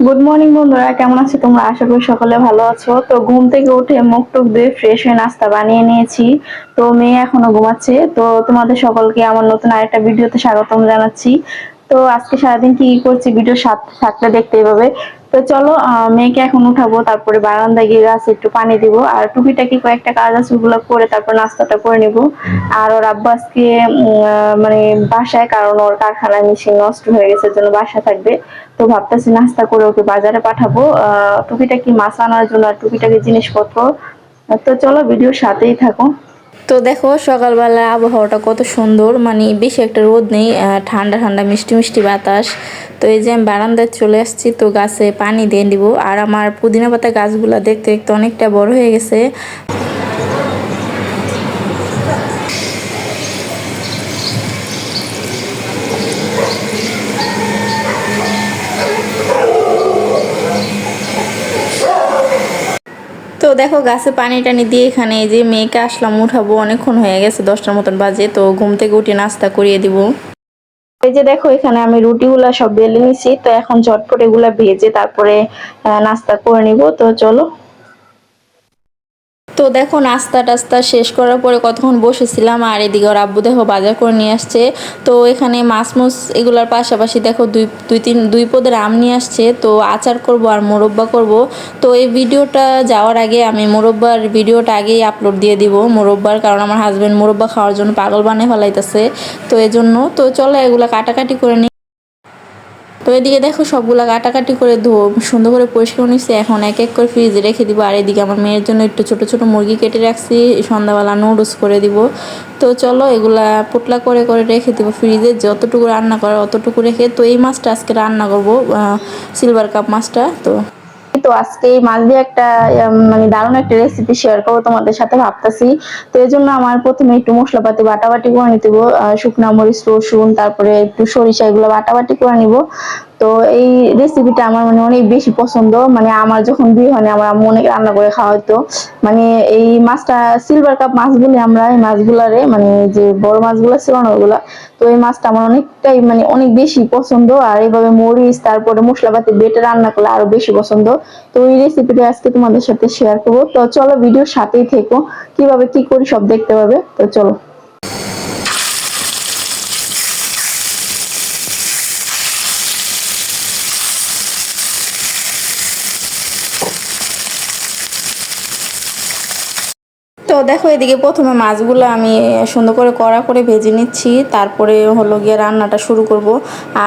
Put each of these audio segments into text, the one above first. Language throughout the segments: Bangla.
গুড মর্নিং বন্ধুরা। কেমন আছো তোমরা? আশা করি সকলে ভালো আছো। তো ঘুম থেকে উঠে মুখ টুক দিয়ে ফ্রেশ হয়ে নাস্তা বানিয়ে নিয়েছি। তো মেয়ে এখনও ঘুমাচ্ছে। তো তোমাদের সকলকে আমার নতুন আরেকটা ভিডিওতে স্বাগতম জানাচ্ছি। তো আজকে সারাদিন কি করছি? ভিডিও সাথে থাকতে দেখতেই পাবে তো চলো মেয়েকে এখন উঠাবো তারপরে বারান্দায় গিয়ে গাছে একটু পানি দিব। আর টুকিটাকি কয়েকটা কাজ আছে ওগুলো করে তারপর নাস্তাটা করে নিব। আর ওর আব্বা আজকে আহ, মানে বাসায় কারণ ওর কারখানায় মেশিন নষ্ট হয়ে গেছে জন্য বাসা থাকবে। তো ভাবতেছি নাস্তা করে ওকে বাজারে পাঠাবো। আহ, টুকিটাকি মাছ আনার জন্য আর টুকিটাকি জিনিসপত্র? তো চলো ভিডিওর সাথেই থাকো। তো দেখো, সকালবেলা আবহাওয়াটা কত সুন্দর। মানে বেশি একটা রোদ নেই ঠান্ডা ঠান্ডা, মিষ্টি মিষ্টি বাতাস। তো এই যে আমি বারান্দায় চলে আসছি, তো গাছে পানি দিয়ে দিব আর আমার পুদিনা পাতা গাছগুলো দেখতে দেখতে অনেকটা বড় হয়ে গেছে। তো দেখো, গাছে পানি টানি দিয়ে এখানে এই যে মেয়েকে আসলাম, উঠাবো। অনেকক্ষণ হয়ে গেছে, দশটার মতন বাজে, তো ঘুম থেকে উঠে নাস্তা করিয়ে দিব। এই যে দেখো, এখানে আমি রুটিগুলা সব বেলে নিছি। তো এখন ঝটপট এগুলা ভেজে তারপরে নাস্তা করে নিব। তো চলো তো দেখো, নাস্তা টাস্তা শেষ করার পরে কতক্ষণ বসেছিলাম, আর এদিকে ওর আব্বু দেখো বাজার করে নিয়ে আসছে। তো এখানে মাছ মুছ এগুলোর পাশাপাশি দেখো দুই দুই তিন, দুই পদের আম নিয়ে আসছে। তো আচার করব আর মোরব্বা করব। তো এই ভিডিওটা যাওয়ার আগে আমি মোরব্বার ভিডিওটা আগেই আপলোড দিয়ে দিব মোরব্বার, কারণ আমার হাজব্যান্ড মোরব্বা খাওয়ার জন্য পাগল বানিয়ে ফেলাইতেছে। তো এজন্য, তো চলো এগুলো কাটাকাটি করে নিই তো এদিকে দেখো সবগুলো কাটাকাটি করে ধো সুন্দর করে পরিষ্কার করে নিচ্ছি এখন এক এক করে ফ্রিজে রেখে দিব। আর এদিকে আমার মেয়ের জন্য একটু ছোট ছোট মুরগি কেটে রাখছি। সন্ধ্যাবেলা নুডলস করে দিব। তো চলো এগুলা পোটলা করে করে রেখে দিব ফ্রিজে যতটুকু রান্না করে অতটুকু রেখে, তো এই মাছটা আজকে রান্না করব সিলভার কাপ মাছটা, তো তো আজকে এই মাছ দিয়ে একটা মানে দারুণ একটা রেসিপি শেয়ার করব তোমাদের সাথে ভাবতেছি। তো এই জন্য আমার প্রথমে একটু মশলাপাতি বাটাবাটি করে নিতে শুকনা মরিচ, রসুন, তারপরে একটু সরিষা এগুলো বাটাবাটি করে নিব। তো এই রেসিপিটা আমার মানে অনেক বেশি পছন্দ। মানে আমার যখন বিয়ে হয়নি আমার আম্মু অনেক রান্না করে খাওয়া হতো মানে এই মাছটা সিলভার কাপ মাছ বলি আমরা, এই মাছগুলারে মানে যে বড় মাছগুলো ছিল না ওগুলা, তো এই মাছটা আমার অনেকটাই মানে অনেক বেশি পছন্দ। আর এইভাবে মরিচ, তারপরে মশলাপাতি বেটে রান্না করলে আরও বেশি পছন্দ। তো এই রেসিপিটা আজকে তোমাদের সাথে শেয়ার করব। তো চলো ভিডিওর সাথেই থেকো। কীভাবে কি করি সব দেখতে পাবে তো চলো। তো দেখো এদিকে প্রথমে মাছগুলো আমি সুন্দর করে কড়া করে ভেজে নিচ্ছি। তারপরে হলো গিয়ে রান্নাটা শুরু করব।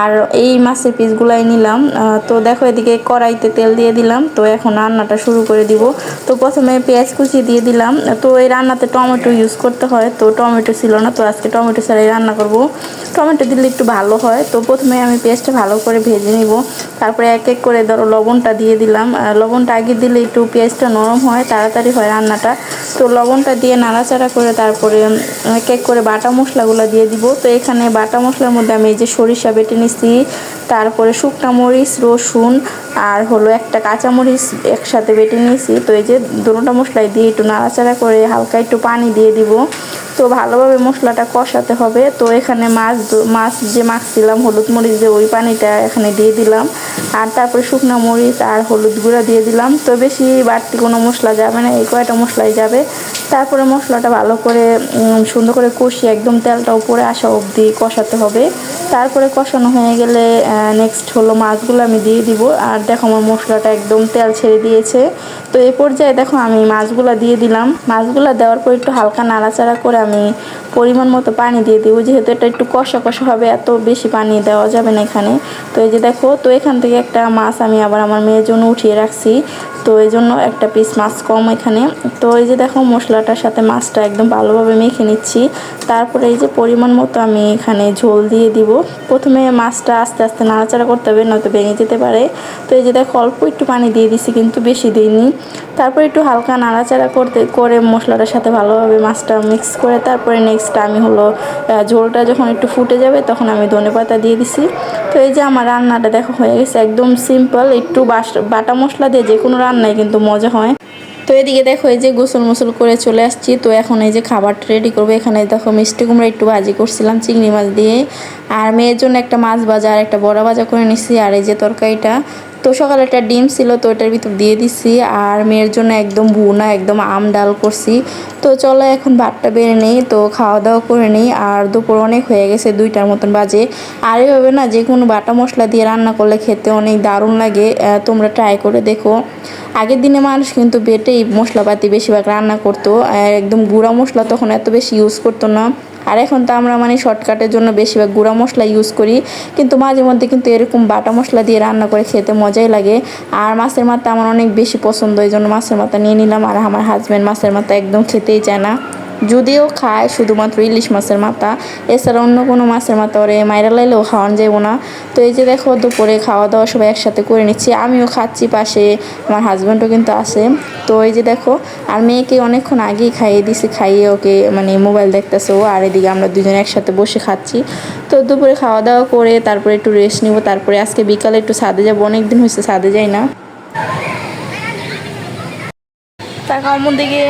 আর এই মাছের পিসগুলাই নিলাম। তো দেখো এদিকে কড়াইতে তেল দিয়ে দিলাম। তো এখন রান্নাটা শুরু করে দিব। তো প্রথমে পেঁয়াজ কুচি দিয়ে দিলাম। তো এই রান্নাতে টমেটো ইউজ করতে হয়। তো টমেটো ছিল না। তো আজকে টমেটো ছাড়াই রান্না করব। টমেটো দিলে একটু ভালো হয়। তো প্রথমে আমি পেঁয়াজটা ভালো করে ভেজে নিব। তারপরে এক এক করে ধরো লবণটা দিয়ে দিলাম। লবণটা আগে দিলে একটু পেঁয়াজটা নরম হয়, তাড়াতাড়ি হয় রান্নাটা। তো লবণটা দিয়ে নাড়াচাড়া করে তারপরে এক এক করে বাটা মশলাগুলো দিয়ে দিব। তো এখানে বাটা মশলার মধ্যে আমি এই যে সরিষা বেটে নিছি, তারপরে শুকনা মরিচ, রসুন আর হলো একটা কাঁচা মরিচ একসাথে বেটে নিয়েছি তো এই যে দুটোটা মশলাই দিয়ে একটু নাড়াচাড়া করে হালকা একটু পানি দিয়ে দিব। তো ভালোভাবে মশলাটা কষাতে হবে। তো এখানে মাছ মাছ যে মাখছিলাম, হলুদ মরিচ দিয়ে ওই পানিটা এখানে দিয়ে দিলাম। আর তারপরে শুকনো মরিচ আর হলুদ গুঁড়া দিয়ে দিলাম। তো বেশি বাড়তি কোনো মশলা যাবে না, এই কয়টা মশলাই যাবে? তারপরে মশলাটা ভালো করে সুন্দর করে কষিয়ে একদম তেলটা উপরে আসা অবধি কষাতে হবে। তারপরে কষানো হয়ে গেলে নেক্সট হলো মাছগুলো আমি দিয়ে দিব। আর দেখো আমার মশলাটা একদম তেল ছেড়ে দিয়েছে। তো এই পর্যায়ে দেখো আমি মাছগুলো দিয়ে দিলাম। মাছগুলো দেওয়ার পর একটু হালকা নাড়াচাড়া করে আমি পরিমাণ মতো পানি দিয়ে দিব। যেহেতু এটা একটু কষা কষা হবে, এত বেশি পানি দেওয়া যাবে না এখানে। তো এই যে দেখো, তো এখান থেকে একটা মাছ আমি আবার আমার মেয়ের জন্য উঠিয়ে রাখছি। তো এই জন্য একটা পিস মাছ কম এখানে। তো এই যে দেখো মশলাটার সাথে মাছটা একদম ভালোভাবে মেখে নিচ্ছি। তারপরে এই যে পরিমাণ মতো আমি এখানে ঝোল দিয়ে দিব। প্রথমে মাছটা আস্তে আস্তে নাড়াচাড়া করতে হবে, নয়তো ভেঙে যেতে পারে। তো এই যে দেখো, অল্প একটু পানি দিয়ে দিছি, কিন্তু বেশি দিইনি। তারপর একটু হালকা নাড়াচাড়া করতে, করে মশলাটার সাথে ভালোভাবে মাছটা মিক্স করে, তারপরে নেক্সট আমি হলো ঝোলটা যখন একটু ফুটে যাবে, তখন আমি ধনে পাতা দিয়ে দিছি। তো এই যে আমার রান্নাটা দেখো হয়ে গেছে, একদম সিম্পল একটু বাটা মশলা দিয়ে যে কোনো রান্নাই কিন্তু মজা হয়। তো এদিকে দেখো, এই যে গোসল মোসল করে চলে আসছি। তো এখন এই যে খাবারটা রেডি করব। এখানে দেখো, মিষ্টি কুমড়া একটু ভাজি করছিলাম, চিংড়ি মাছ দিয়ে। আর মেয়ের জন্য একটা মাছ বাজার আর একটা বড়া ভাজা করে নিছি। আর এই যে তরকারিটা তো সকালে একটা ডিম ছিল, তো ওটার ভিতর দিয়ে দিছি। আর মেয়ের জন্য একদম ভুনা, একদম আম ডাল করছি। তো চলো এখন ভাতটা বেড়ে নেই, তো খাওয়া দাওয়া করে নিই। আর দুপুর অনেক হয়ে গেছে, দুইটার মতন বাজে। আর এভাবে না, যে কোনো বাটা মশলা দিয়ে রান্না করলে খেতে অনেক দারুণ লাগে। তোমরা ট্রাই করে দেখো। আগের দিনে মানুষ কিন্তু বেটেই মশলাপাতি বেশিরভাগ রান্না করতো। একদম গুঁড়া মশলা তখন এত বেশি ইউজ করতো না। আর এখন তো আমরা মানে শর্টকাটের জন্য বেশিরভাগ গুঁড়া মশলা ইউজ করি, কিন্তু মাঝে মধ্যে কিন্তু এরকম বাটা মশলা দিয়ে রান্না করে খেতে মজাই লাগে। আর মাছের মাথা আমার অনেক বেশি পছন্দ, এই জন্য মাছের মাথা নিয়ে নিলাম। আর আমার হাজব্যান্ড মাছের মাথা একদম খেতেই চায় না। যদিও খায় শুধুমাত্র ইলিশ মাছের মাথা, এছাড়া অন্য কোনো মাছের মাথা ওরে মাইরা লাইলেও খাওয়ান যাব না। তো এই যে দেখো, দুপুরে খাওয়া দাওয়া সবাই একসাথে করে নিচ্ছি। আমিও খাচ্ছি পাশে, আমার হাজব্যান্ডও কিন্তু আছে। তো এই যে দেখো, আর মেয়েকে অনেকক্ষণ আগেই খাইয়ে দিছি, খাইয়ে ওকে মানে মোবাইল দেখতেছে ও, আর এদিকে আমরা দুজন একসাথে বসে খাচ্ছি। তো দুপুরে খাওয়া দাওয়া করে তারপরে একটু রেস্ট নিব, তারপরে আজকে বিকালে একটু ছাদে যাব। অনেক দিন হয়েছে ছাদে যাই না। তাকাও আমার দিকে।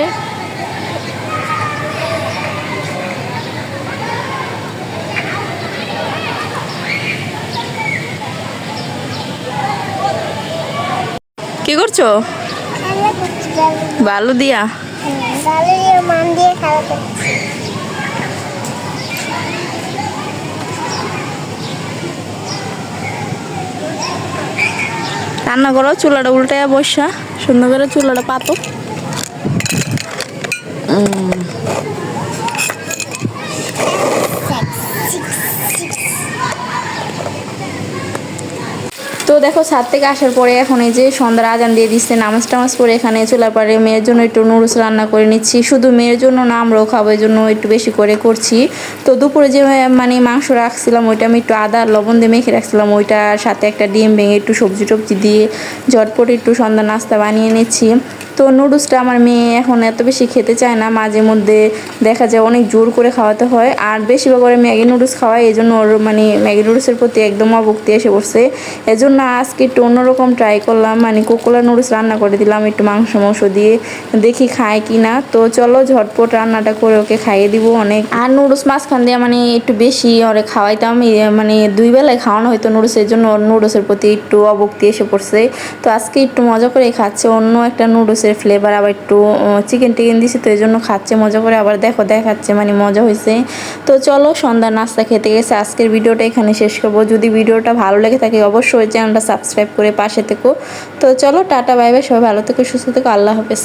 করছ? ভালো দিয়া? রান্না করো চুলাটা উল্টায় বসা সুন্দর করে চুলাটা পাতো। দেখো, ছাদ থেকে আসার পরে এখন এই যে সন্ধ্যার আজান দিয়ে দিচ্ছে, নামাজ টামাজ করে এখানে চুলার পারে মেয়ের জন্য একটু নুডলস রান্না করে নিচ্ছি। শুধু মেয়ের জন্য না, আমরাও খাব, এই জন্য একটু বেশি করে করছি। তো দুপুরে যে মানে মাংস রাখছিলাম, ওইটা আমি একটু আদা, লবণ দিয়ে মেখে রাখছিলাম, ওইটার সাথে একটা ডিম ভেঙে একটু সবজি টবজি দিয়ে ঝটপট একটু সন্ধ্যা নাস্তা বানিয়ে নিচ্ছি। তো নুডলসটা আমার মেয়ে এখন এত বেশি খেতে চায় না, মাঝে মধ্যে দেখা যায় অনেক জোর করে খাওয়াতে হয়। আর বেশিরভাগ করে ম্যাগি নুডলস খাওয়াই এই জন্য ওর মানে ম্যাগি নুডলসের প্রতি একদম অভক্তি এসে পড়ছে। এজন্য আজকে একটু অন্যরকম ট্রাই করলাম মানে কোকোলা নুডলস রান্না করে দিলাম, একটু মাংস মাংস দিয়ে, দেখি খায় কি না তো চলো ঝটপট রান্নাটা করে ওকে খাইয়ে দিব অনেক। আর নুডলস মাঝখান দিয়ে মানে একটু বেশি ওরে খাওয়াইতাম মানে দুই বেলায় খাওয়ানো হয়তো নুডলসের জন্য ওর নুডলসের প্রতি একটু অভক্তি এসে পড়ছে। তো আজকে একটু মজা করে খাচ্ছে, অন্য একটা নুডলসের ফ্লেভার আবার একটু চিকেন টিকেন দিছি তো এই জন্য খাচ্ছে, মজা করে আবার দেখো, দেখাচ্ছে মানে মজা হয়েছে তো চলো সন্ধ্যা নাস্তা খেতে গেছে। আজকের ভিডিওটা এখানে শেষ করব। যদি ভিডিওটা ভালো লেগে থাকে, অবশ্যই চ্যানেলটা সাবস্ক্রাইব করে পাশে থেকো। তো চলো, টাটা বাই বাই সবাই ভালো থেকো, সুস্থ থেকো, আল্লাহ হাফেজ।